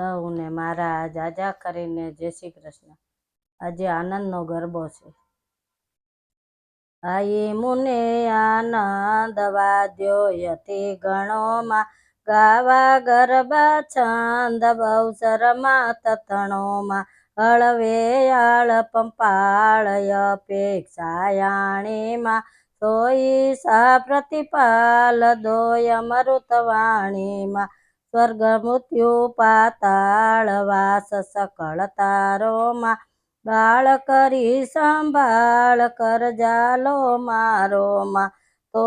સૌને મારા જાજા કરીને જય શ્રી કૃષ્ણ. આજે આનંદનો ગરબો છે. આઈ મુને આનંદ વાદ્યો યતિ ગણોમાં. ગાવા ગરબા છંદ બહુસરમાં તતણોમાં હળવે આળ પંપાળય પેક્ષાયાણીમાં સોઈ સા પ્રતિપાલ દોય અમૃતવાણીમાં સ્વર્ગ મૃત્યુ પાતાળવાસ સકળ તારોમાં બાળ કરી સંભાળ કરજાલો મારોમાં. તો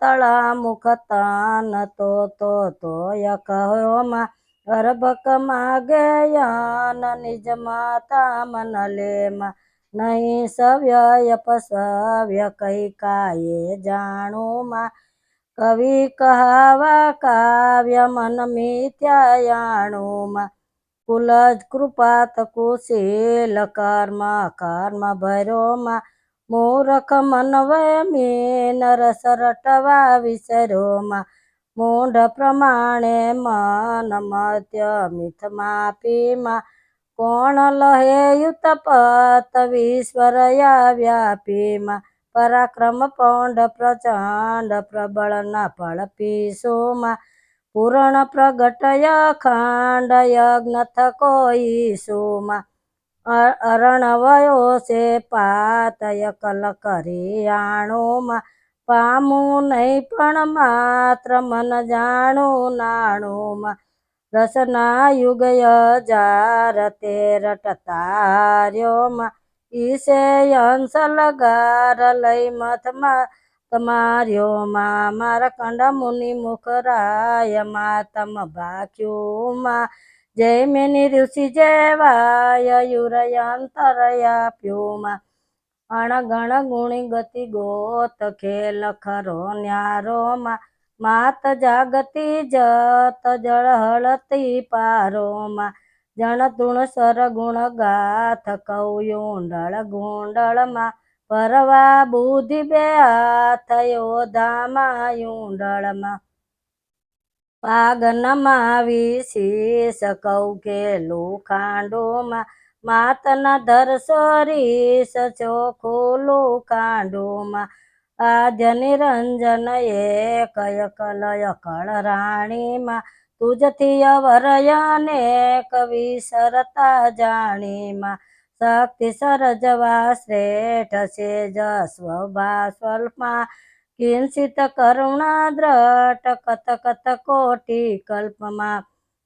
તળા મુખ તાન તો તો તોય કહોમાં ગર્ભક માગે યન નિજ માતા મન લેમાં. નહીં સવ્ય પસવ્ય કઈ કાયે જાણુમાં. કવિ કહાવા કાવ્ય મન મિથ્યાયાણુમાં. કુલ કૃપાત કુશીલ કર્મ કર્મ ભરોમાં. મૂરખ મનવય મેન રસ રટવા વિસરોમાં. મૂઢ પ્રમાણે મન મત્ય મિથ માપીમાં કોણ લહે યુતપત વિશ્વરયા વ્યાપીમાં. પરાક્રમ પૌંડ પ્રચંડ પ્રબળના ફળ પીસોમાં. પૂરણ પ્રગટય ખંડ યજ્ઞ થકો ઈસુમાં. અરણવયો છે પાતય કલ કરિયાણુમાં પામું નહીં પણ માત્ર મન જાણું નાણુમાં. રસના યુગ યજાર તે રટતાર્યોમાં ઈશે અંશ લગાર લઈ મથમાં તમાર્યોમાં મારા કંડ મુનિ મુખરાયમાં જય મેની ઋષિ જેવાય યુરયંતરયાપ્યુમાં. અણગણ ગુણી ગતિ ગોત ખેલ ખરો ન્યારોમાં. માત જાગતી જત જળ હળતી પારોમાં. જણ તુણ સર ગુણ ગાથ કૌયુંડળ ગુંડળમાં પરવા બુદ્ધિ બે થયો યોધામાં યુંડળમાં પાગનમાં વિશેષ કૌ કેલું ખાંડોમાં માતના ધર સરીસ લો કાંડોમાં આદ્ય નિરંજન એક કળ રાણીમાં તુજથી અવરયને કવિ સરતા જાણીમાં. શક્તિ સરજવા શ્રેષ્ઠ છે જસ્વભા સ્વલ્પમાં. કિંચિત કરુણા દ્રટ કત કત કોટી કલ્પમાં.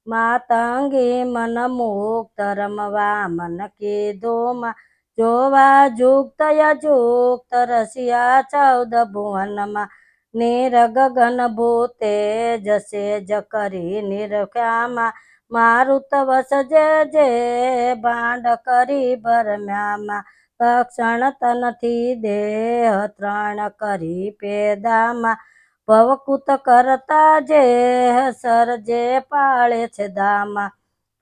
માતંગી મન મુક્ત રમવા મન કીધોમાં. જોવા જુક્ત યુક્ત રસિયા ચૌદ ભુવનમાં. નિરગગન ભૂતે જશે જકરી કરી નિરખ્યામાં. મારુત વસ જે ભાંડ કરી ભરમ્યામાં. તક્ષણ તનથી દેહ ત્રણ કરી પેદામાં. ભવકૂત કરતા જે સર જે પાળે છે દામાં.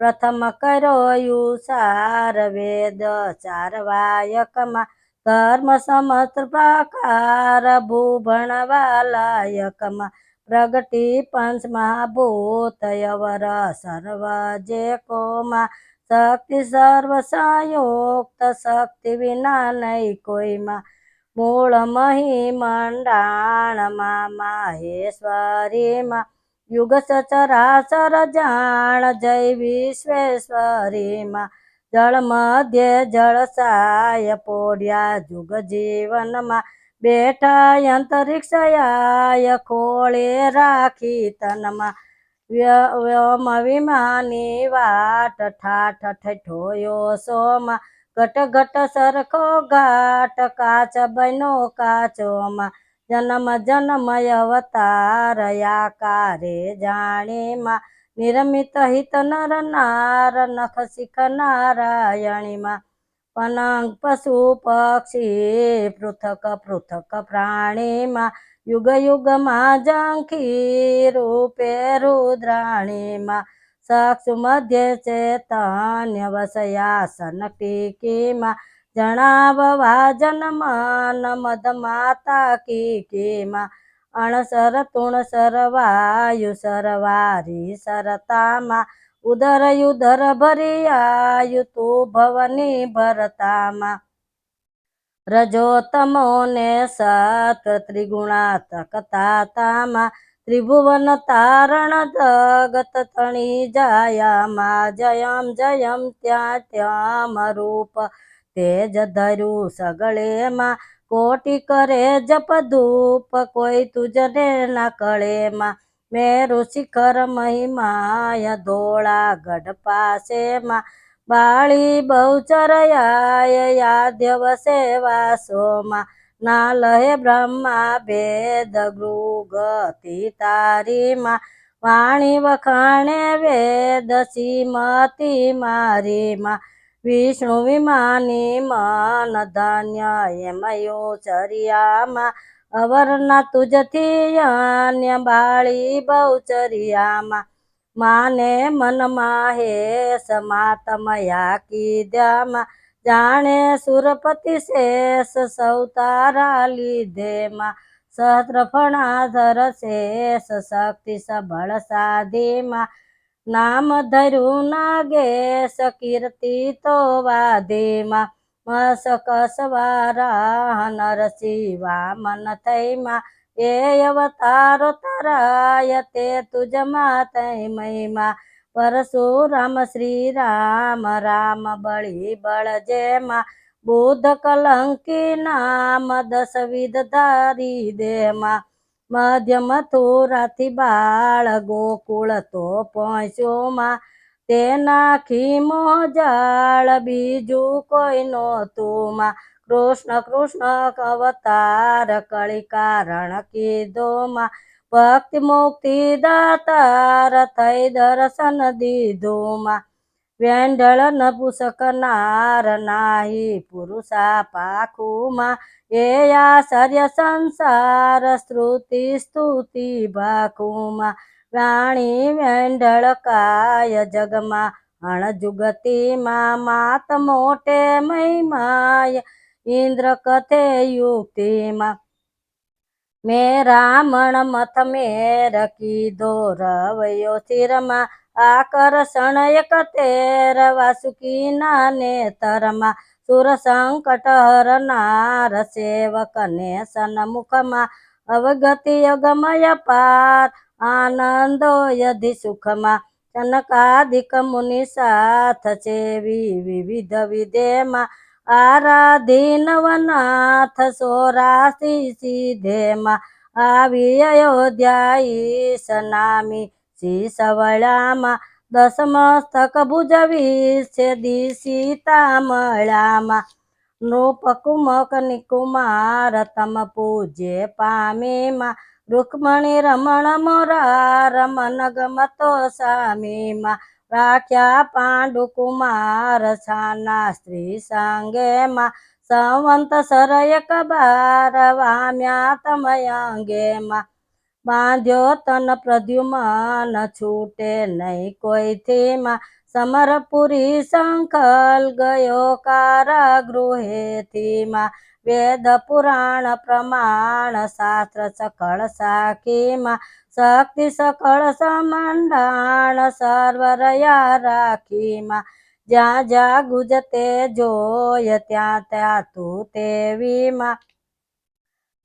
પ્રથમ કર્યો યુસાર વેદ ચાર વાયકમાં. ધર્મ સમસ્ત પ્રકાર ભૂભણવા લાયકમાં પ્રગટી પંચ મહાભૂત યવર સર્વ જે કોમાં. શક્તિ સર્વ સંયુક્ત, શક્તિ વિના નહીં કોઈમાં. મૂળ મહી મંડાણમાં માહેશ્વરીમાં. યુગ સચરાચર જાણ જય વિશ્વેશ્વરીમાં. જળ મધ્ય જળસાય પોડ્યા જુગ જીવનમાં બેઠા અંતરિક્ષયાય ખોળે રાખી તનમાં. વ્યોમ વિમાની વાટ ઠાઠ ઠઠોયો સોમાં. ઘટ ઘટ સરખો ઘાટ કાચ બનો કાચોમાં. જન્મ જન્મ અવતાર કારે જાણીમાં. નિરમિત હિત નર નાર નખ શિખ નારાયણીમાં. પનંગ પશુ પક્ષી પૃથક પૃથક પ્રાણીમાં. યુગ યુગમાં જંખી રૂપે રુદ્રાણીમાં. ચક્ષુ મધ્ય ચેતન્ય વસયાસન ટીકીમાં. જણાવવા જન્મન મદ માતા કીકીમાં. અણસર, તુણસર વાયુ સરવારી સરતામાં ઉદર ઉદર ભરી આયુ તું ભવની ભરતામાં રજો તમો. ને સત, ત્રિગુણાત્મક તાતામાં ત્રિભુવન, તારણ જગત તણી, જાયામાં. જયમ જયમ, ત્યાં ત્યામ રૂપ. તેજ, ધર્યું, સગળેમાં. કોટી કરે જપ ધૂપ, કોઈ તુજને ના કળેમાં મેરુ શિખર મહિમાય ધોળા ગઢ પાસેમાં બાળી બહુચરયાય યાદ્ય વસે વાસોમાં ના લહે બ્રહ્મા ભેદ ગૃગતિ તારીમાં વાણી વખાણે વેદ શ્રીમતી મારીમાં ધન્ય એમયો ચરિયામાં, અવરના તુજથી અન્ય બાળી બહુચરિયામાં માને મનમાં હે સમાતમયા કીધ્યામાં, જાણે સુરપતિ શેષ સૌતારા લીધેમાં. સહસ્ત્ર ફણાધર શેષ શક્તિ સબળ સાધીમાં નામ ધરું નાગે સકીર્તિ તો વાદેમાં મસક સવારા નરસિંહ મન થઈમાં. એ અવતારો તરાય તે તુજમાં તૈ મહિમા. પરશુરામ શ્રી રામ રામ બળી બળ જેમાં. બુદ્ધ કલંકી નામ દસ વિધ ધારી દેમાં. મધ્ય થોરાથી બાળ ગોકુળ તો પહોંચ્યોમાં તે નાખી મોજાળ, બીજું કોઈ નહોતું માં કૃષ્ણ કૃષ્ણ અવતાર કળી કારણ કીધોમાં. ભક્તિ મુક્તિ દાતાર થઈ દર્શન દીધું માં વેંડળ નપુસક નાર નાહી પુરુષા પાખુમાં. એ આશ્ચર્ય સંસાર શ્રુતિ સ્તુતિ, ભાખુમાં, રાણી વેંઢળ કાય જગમાં અણજુગતીમાં માત મોટે મહિમાય, ઇન્દ્ર કથે યુક્તિમાં. મેં રામણ મથ મેર કીધો, રવયો સ્થિરમાં આકર્ષણ એક તેર વાસુકી નેતરમાં સુર સંકટ હરનાર સેવક ને સન્મુખમાં અવગતિ અગમય પાર. આનંદો યધિ સુખમાં જનકાદિક મુનિ સાથ સેવી વિવિધ વિધેમાં. આરાધી નવનાથ સોરાસી સીધેમાં, આવી અયોધ્યાઈ સનામી શ્રી સવળામાં. દસ મસ્તક ભુજવી છે દી સીતામળામાં નૃપકુમક નિકુમાર તમ પૂજ્ય પામીમાં. રૂકમણી રમણ મોરાર મન ગમતો સામીમાં. રાખ્યા પાંડુ કુમાર છાના સ્ત્રી સંગેમાં. સંવંત સરય કબાર વામ્યા તમયંગેમાં બાંધ્યો તન પ્રદ્યુમન છૂટે નહીં. કોઈથીમાં સમરપુરી શંખલ ગયો કારાગૃહેથીમાં વેદ પુરાણ પ્રમાણ શાસ્ત્ર સકળ સાખીમાં શક્તિ સકળ સમંડાણ સર્વરયા રાખીમાં જ્યાં જ્યાં ગુજતે જોય ત્યાં ત્યાં તું તેવીમાં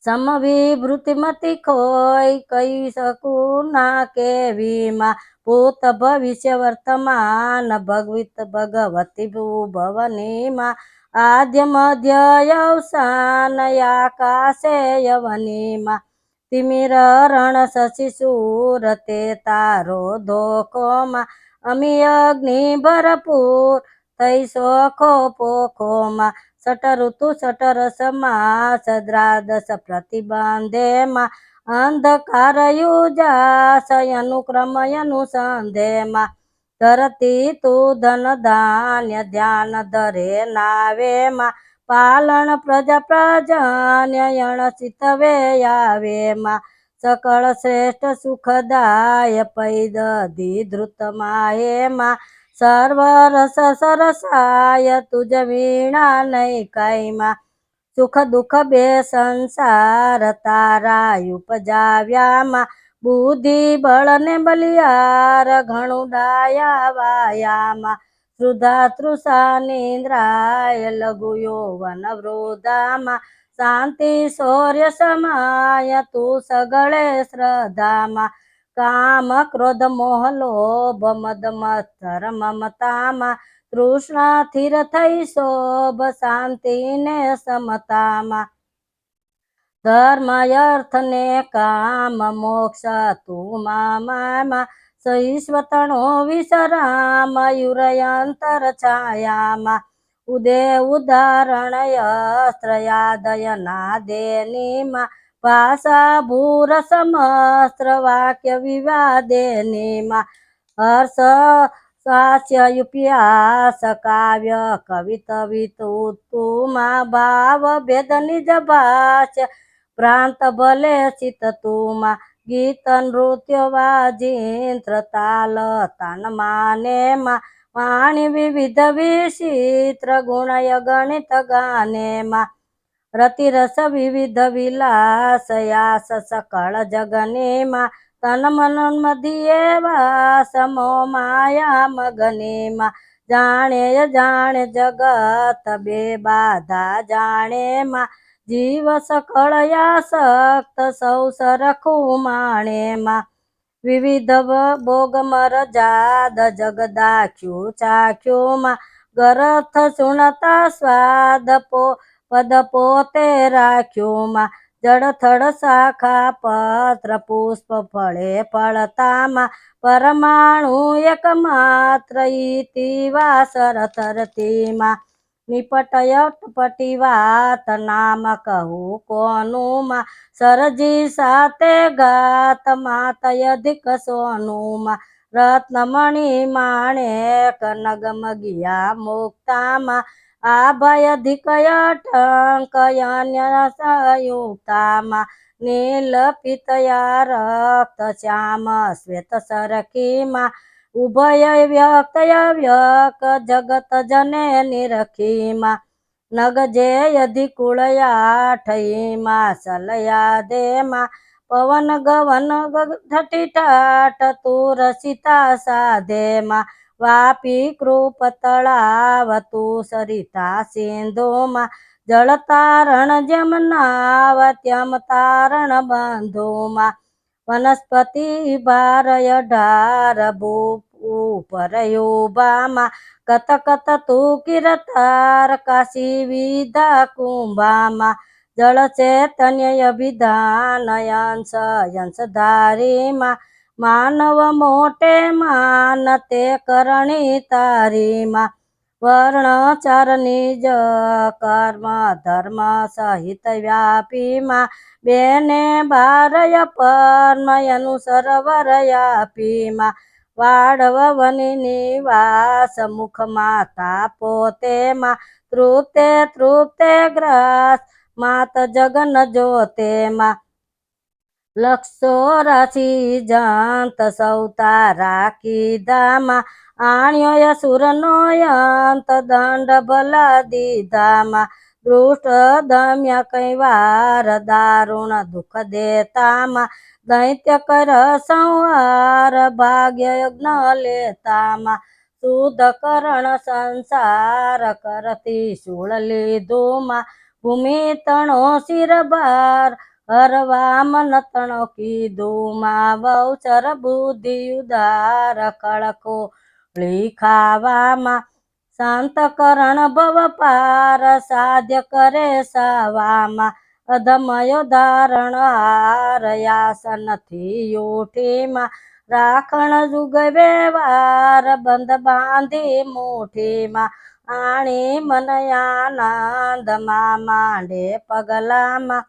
સમવિવૃતિમતી ખોઈ કહી શકું ના કેવીમાં ભૂત ભવિષ્ય વર્તમાન ભગવિત ભગવતી ભુવનીમાં આદ્ય મધ્ય અવસાન આકાશે યવનીમાં તિમિર રણ શશી સુર તે તારો ધોકોમાં અમી અગ્નિ ભરપૂર થઈ શોખો પોખોમાં સટ ઋતુ સટ રસમાં સદ્રાદસ પ્રતિબંધેમાં અંધકાર યુજાસ અનુક્રમ અનુસંધેમાં ધરતી તું ધન ધાન્ય ધ્યાન ધરે નાવેમાં પાલન પ્રજા પ્રજન્ય યણ સિતવે આવેમાં સકળ શ્રેષ્ઠ સુખદાય પૈદધી ધૃત માયેમાં સર્વ રસ સરસાય તુજ વીણા નહીં કાઈમાં સુખ દુઃખ બે સંસાર તારા ઉપજાવ્યામાં. બુદ્ધિ બળને બલિયાર ઘણું ડાયા વાયામાં શ્રુધા તૃષા નિંદ્રાય લઘુ યૌવન વૃદ્ધામાં શાંતિ, શૌર્ય, સમાય તું સગળે શ્રદ્ધામાં. કામ ક્રોધ મોહ લોભ મદ મત્સર મમતામાં તૃષ્ણા સ્થિર થઈ શોભ શાંતિ ને સમતામાં ધર્મ અર્થ ને કામ મોક્ષ તું મામામાં સહિષ્વતણો વિસરામ યુરયંતર છાયામાં ઉદે ઉદાહરણ યસ્ત્રયાદય નાદેનીમાં ભાષા ભૂર સમસ્ત્ર વાક્ય વિવાદેનીમાં હર્ષ સ્વાસ્ય યુપ્યાસ કાવ્ય કવિત વિતુમાં ભાવ ભેદ નિજ ભાષ્ય પ્રાંત ભલે ચિત તુમાં ગીત નૃત્ય વાજિંત્ર તાલ તન માને માં વાણી વિવિધ વિચિત્ર ગુણય ગણિત ગાનેમાં રતિ રસ વિવિધ વિલાસ, યાસ સકળ જગનેમાં, તન મન મધ્યે વાસ મો માયા મગનેમાં. જાણે જાણે જગત બે બાધા જાણેમાં જીવ સકળયાસક્ત સૌ સરખું માણે માં. વિવિધ ભોગમર જાદ જગદાખ્યું ચાખ્યુંમાં ગરથ સુણતા સ્વાદ પો પદ પોતે રાખ્યું માં. જળથળ શાખા પત્ર પુષ્પ ફળે ફળતામાં. પરમાણુ એક માત્ર ઈતિવા સરથરતીમાં નિપટયટપટી વાત નામ કહું કોનુમાં સરજી સાથે ગાત માત અધિક સોનુમાં રત્નમણી માણેક નગમ ગયા મુક્તામાં. આભય અધિક અટંક અન્ય સંયુક્તામાં નીલ પિતયા રક્ત શ્યામ શ્વેત સરખીમાં. ઉભય વ્યક્તય વ્યક જગત જને નિરખીમાં. નગ જે અધિકુળયાઠઈમાં સલયા દેમાં. પવન ગવન ઠઠી ટાટ તું રસિતા સાધેમાં. વાપી કૃપ તળાવતું સરિતા સિંધુમાં જળ તારણ જેમ નાવ ત્યમ તારણ બંધુમાં વનસ્પતિ ભારય ઢાર ભૂ ઉપર યુભામાં કત કત તું કિરતાર કાશી વિધા કુંભામાં જળ ચૈતન્ય અભિધાન, અંશ, અંશધારીમાં માનવ મોટે માન તે કરણી તારીમાં વર્ણ ચરની જ કર્મ ધર્મ સહિત વ્યાપીમાં બેને બારય પર્મ અનુસર વરયાપીમાં વાડવ વાસ નિવાસ મુખ માતા પોતેમાં તૃપ્તે તૃપ્તે ગ્રાસ, માત જગન જોતેમાં લક્ષો રસી જંત સૌતા રાખી દામા આણ્યો અસુરનો અંત દંડ ભલા દીધામાં દૃષ્ટ દમ્ય કઈ વાર દારુણ દુઃખ દેતામાં. દૈત્ય કર સંહાર ભાગ્ય યજ્ઞ લેતામાં. શુદ્ધ કરણ સંસાર કરતી શૂળ લીધુમાં. ભૂમિ તણો શિર બાર હરવા મન તણો કીધુમાં બહુચર બુદ્ધિ ઉદાર કળકો શાંત કરણ ભવ પાર, સાધ્ય કરે સાવામાં અધમયો ધારણ હારયાસ નથી યુઠીમાં રાખણ જુગ વ્યવહાર, બંધ બાંધી મુઠીમાં આણી મનયાનંદમાં માંડે પગલામાં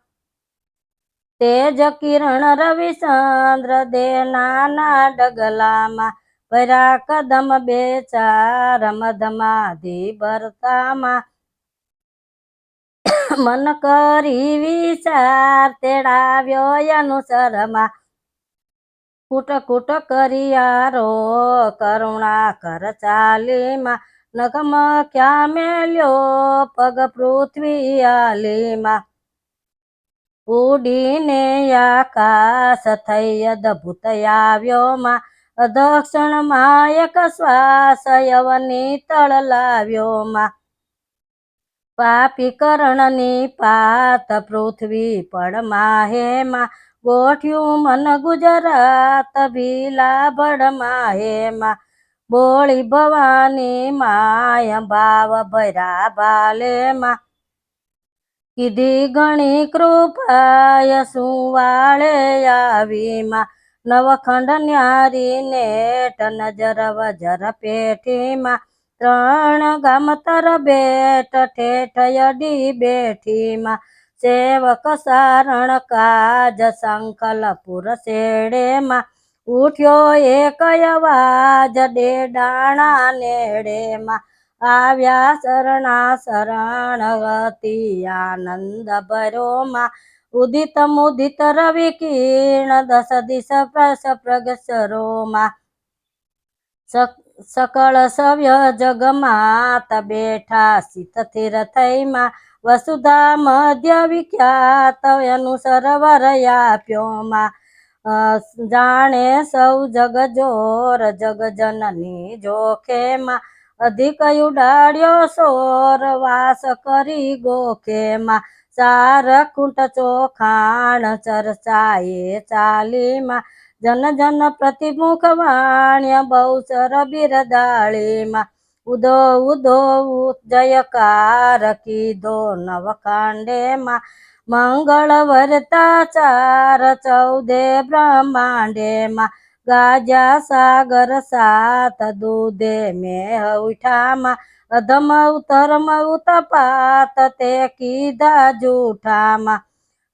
તેજ કિરણ રવિચંદ્ર દે નાના ડગલામાં ભર્યા કદમ બે ચાર મધમાધી ભરતામાં. મન કરી વિચાર તેડાવ્યો અનુસરમાં. કુટ કુટ કરિયારો કરુણા કર ચાલીમાં. નગમ ક્યાં મેલ્યો પગ પૃથ્વી આલીમાં. ઉડીને આકાશ થઈ અદભુત આવ્યો માં અદક્ષણમાં એક શ્વાસ યવની તળ લાવ્યો માં પાપી કરણની પાત પૃથ્વી પડમાં હેમાં ગોઠ્યું મન ગુજરાત ભીલા ભડમાં હેમાં બોળી ભવાની માય ભાવ ભૈરા બાલેમાં. કીધી ઘણી કૃપાય સુવાળે આવીમાં નવખંડ ન્યારી નેટ નજર વજર પેઠીમાં ત્રણ ગામ તર બેટ ઠેઠ અડી બેઠીમાં સેવક સારણ કાજ સંકલપુર શેડેમાં ઉઠ્યો એક અવાજ ડેડાણા નેડેમાં આવ્યા શરણા શરણ આનંદ ભરોમાં ઉદિત મુદિત રવિ કિરણ દસ દિશ પ્રસ પ્રગસરોમાં. સકળ સવ્ય જગમાત બેઠા સિત સ્થિર થઈમાં વસુધા મધ્ય વિખ્યાત એનું સરોવર આપ્યોમાં જાણે સૌ જગ જોર જગ જનની જોખેમાં. અધિક ઉડાડ્યો સોર, વાસ કરી ગોખેમાં. ચાર કુંટ ચોખાણ ચર્ચાએ ચાલીમાં. જન જન પ્રતિમુખ વાણ્ય બહુચર બિરદાળીમાં. ઉદો ઉદો જયકાર કીધો નવખાંડેમાં. મંગળ વરતા ચાર ચૌદે બ્રહ્માંડેમાં. ગાજા સાગર સાત દૂધે મેં ઉઠામાં, અધમ ઉતરમ ઉતપાત તે કીધા જૂઠામાં.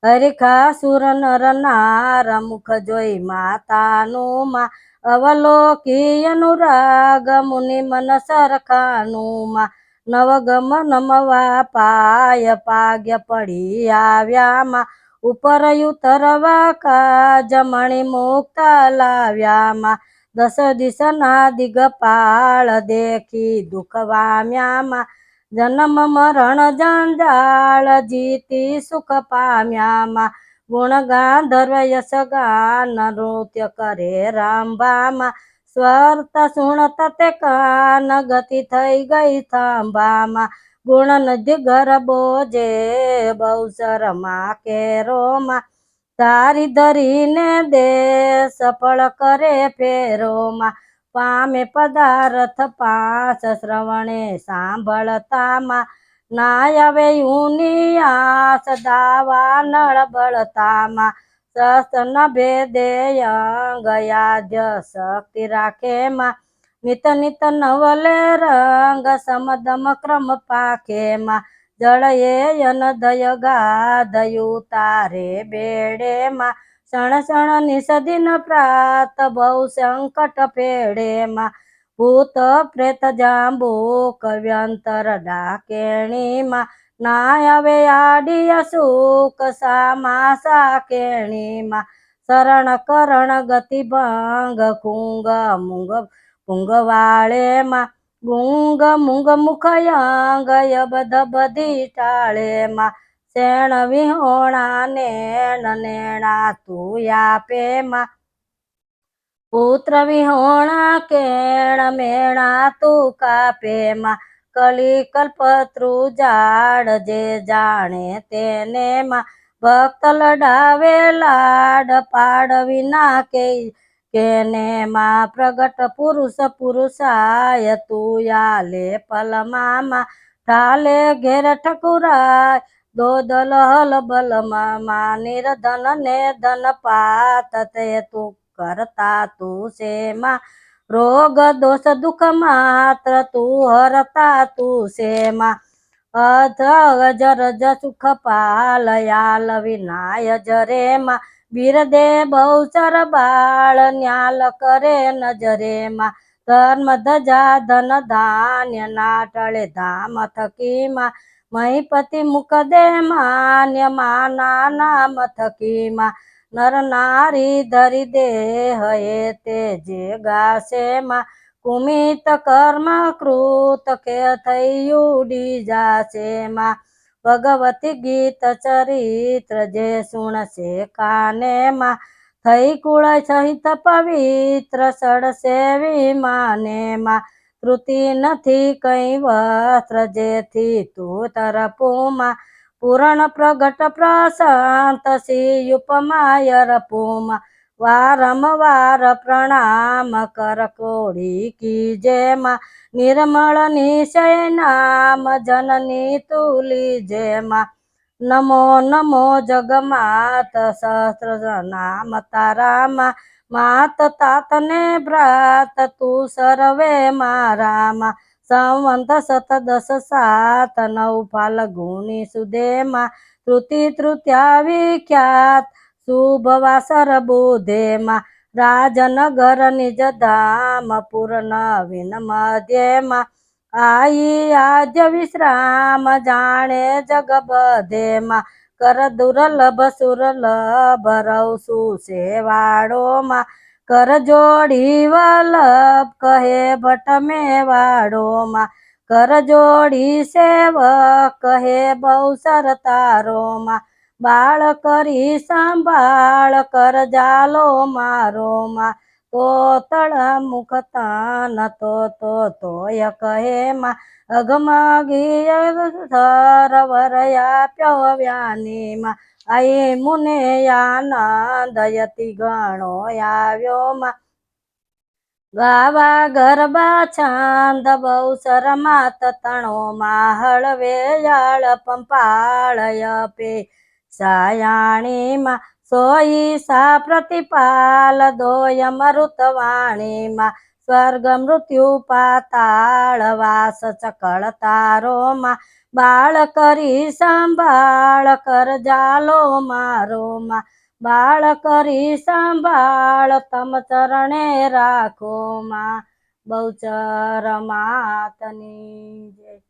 હરિખા સુર નર નાર મુખ જોઈ માતાનું માં અવલોકી અનુરાગ મુનિ મન સરખાનું માં નવગમ નમવા પાય પાગ્ય પડી આવ્યામાં ઉપર ઉતરવા કા જમણી મુક્તા લાવ્યામાં. દસ દિશના દિગપાળ દેખી દુઃખ વામ્યામાં જન્મ, મરણ, જંજાળ જીતી સુખ પામ્યામાં. ગુણ ગાંધર્વ યશ ગાન નૃત્ય કરે રાંબામાં સ્વર્ત સુણત તે કાન ગતિ થઈ ગઈ થાંભામાં. ગુણ નદી ગરબો જે બહુસરમાં કેરોમાં તારી ધરીને દે સફળ કરે ફેરોમાં પામે પદાર્થ પાસ શ્રવણે સાંભળતામાં ના આવે ઊની આસ દાવા નળ બળતામાં સસ્તન ભેદે અંગયાદ્ય શક્તિ રાખેમાં નિત નિત નવલે રંગ સમદમ ક્રમ પાખેમાં જળ એ અનદય ગાધયું તારે બેડેમાં. ક્ષણ ક્ષણ નિષદિન પ્રાત બહુ સંકટ ફેડેમાં ભૂત પ્રેત જાંબુ કવ્યંતર ડાકેણીમાં. ના હવે આડિય સુખ સામા સાકેણીમાં શરણ કરણ ગતિ ભંગ કુંગ મુંગ પુંગવાળેમાં ગુંગ મુંગ મુખયંગ યબધ બધી ટાળેમાં શેણ વિહોણા નેણ નેણા તું આપેમાં. પુત્ર વિહોણા કેણ મેણા તું કાપેમાં. કલી કલ્પતૃ જાડ જે જાણે તેને માં ભક્ત લડાવે લાડ પાડવી નાખે કેને માં પ્રગટ પુરુષ પુરુષાય તું યાલે પલમામાં ઠાલે ઘેર ઠકુરાય દો દલ હલ બલમાં નિર્ધન ને ધન પાત તે તું કરતા તું શેમાં રોગ દોષ દુઃખ માત્ર તું હરતા તું શેમાં અધ જર જ સુખ પાલયાલ વિનાય જરેમાં બિરદે બહુચર બાળ ન્યાલ કરે નજરેમાં. ધર્મ ધજા ધન ધાન્ય નાટળે ધામ થકીમાં. મહીપતિ મુખ દે માન્ય માના નામ થકીમાં. નર નારી ધરી દેહ હયે તે જે ગાશેમાં. કુમિત કર્મ કૃત કે થઈ ઉડી જાશેમાં. ભગવતી ગીત ચરિત્ર જે સુણશે કાને માં? થઈ કુળ સહિત પવિત્ર સડશે વિમાને માં? ત્રુતિ નથી કઈ વસ્ત્ર જેથી તું તરપુમાં પૂરણ પ્રગટ પ્રશાંત સિયુપમાય રપુમાં વારંવાર પ્રણામ કર કોડી કી જેમાં નિર્મળ નિશય નામ જનની તુલી જેમાં નમો નમો જગમાત સહસ્ત્ર નામ તારામાં માત તાતને ભ્રાત તું સર્વે મારામાં સંવંત સત દસ સાત નવ ફાલ્ગુની સુદેમાં તૃતિ તૃત્યા વિખ્યાત શુભ વાસર બુધેમાં રાજનગર નિજ ધામ પુર નવીન મધ્યમાં આઈ આદ્ય વિશ્રામ જાણે જગ બધેમાં કર દુર્લભ સુરલભ રવ સેવાડોમાં કર જોડી વલ્લભ કહે ભટ્ટ મેવાડોમાં કર જોડી સેવ કહે બહુ સરતારોમાં બાળ કરી સંભાળ, કર જાલો મારો માં. તોતળ મુખ તાન તો તો તોય કહે માં, અગમગીય સરવર આપ્યો વ્યાનીમાં આઈ મુને આનંદ યતિ ગણો આવ્યો માં. ગાવા ગરબા છાંદ બહુ શરમાત તણો માં હળવે યાળ પંપાળય પે. સાયાણીમાં સોઈ સા પ્રતિપાલ દોય મૃતવાણીમાં સ્વર્ગ મૃત્યુ પાતાળ, વાસ ચકળ તારોમાં બાળ કરી સંભાળ, કર જાલો મારોમાં બાળ કરી સંભાળ, તમ ચરણે રાખો માં બહુચર માતની જય.